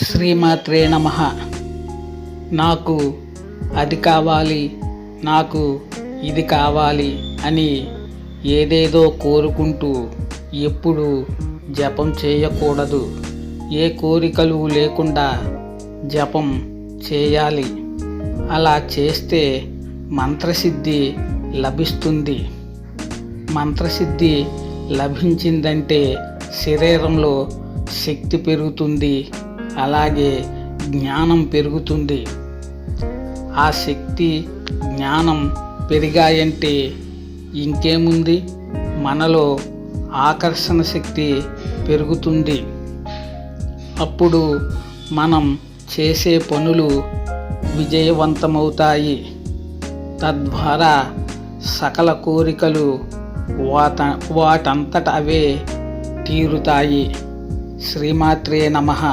శ్రీమాత్రే నమ. నాకు అది కావాలి నాకు ఇది కావాలి అని ఏదేదో కోరుకుంటూ ఎప్పుడు జపం చేయకూడదు. ఏ కోరికలు లేకుండా జపం చేయాలి. అలా చేస్తే మంత్రసిద్ధి లభిస్తుంది. మంత్రసిద్ధి లభించిందంటే శరీరంలో శక్తి పెరుగుతుంది. అలాగే జ్ఞానం పెరుగుతుంది ఆ శక్తి జ్ఞానం పెరిగాయంటే ఇంకేముంది? మనలో ఆకర్షణ శక్తి పెరుగుతుంది అప్పుడు మనం చేసే పనులు విజయవంతమవుతాయి. తద్వారా సకల కోరికలు వాట వాటంతట అవే తీరుతాయి. శ్రీమాత్రే నమః.